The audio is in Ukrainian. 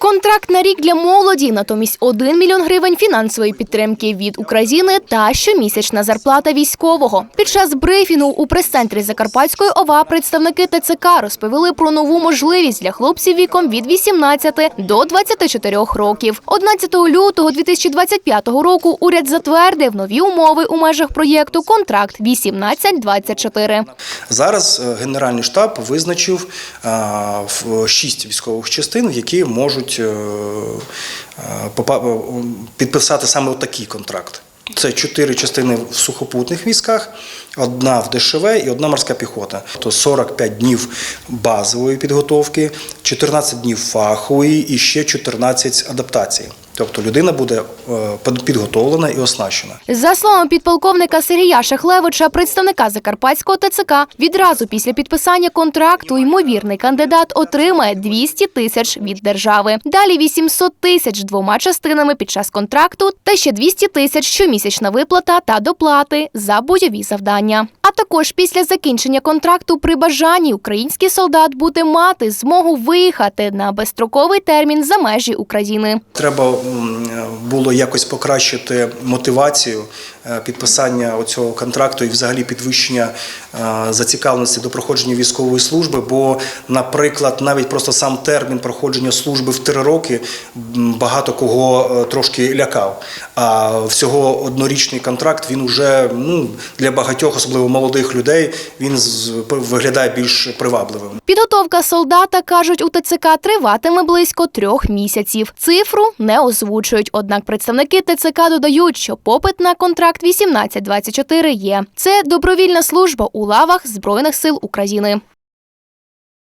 Контракт на рік для молоді, натомість 1 мільйон гривень фінансової підтримки від України та щомісячна зарплата військового. Під час брифінгу у прес-центрі Закарпатської ОВА представники ТЦК розповіли про нову можливість для хлопців віком від 18 до 24 років. 11 лютого 2025 року уряд затвердив нові умови у межах проєкту «Контракт 18-24». Зараз е, Генеральний штаб визначив е, шість військових частин, які можуть е, е, попа- е, підписати саме такий контракт. Це чотири частини в сухопутних військах, одна в ДШВ і одна морська піхота. То 45 днів базової підготовки, 14 днів фахової і ще 14 адаптацій. Тобто людина буде е, підготовлена і оснащена. За словами підполковника Сергія Шахлевича, представника Закарпатського ТЦК, відразу після підписання контракту ймовірний кандидат отримає 200 тисяч від держави. Далі 800 тисяч двома частинами під час контракту та ще 200 тисяч щомісячна виплата та доплати за бойові завдання. Також після закінчення контракту при бажанні український солдат буде мати змогу виїхати на безстроковий термін за межі України. Треба було якось покращити мотивацію е, підписання цього контракту і взагалі підвищення е, зацікавленості до проходження військової служби. Бо, наприклад, навіть просто сам термін проходження служби в три роки багато кого е, трошки лякав. А всього однорічний контракт він уже ну для багатьох, особливо молодих людей, він виглядає більш привабливим. Підготовка солдата, кажуть у ТЦК, триватиме близько трьох місяців. Цифру не озвучують. Однак представники ТЦК додають, що попит на контракт 18-24 є. Це добровільна служба у лавах Збройних сил України.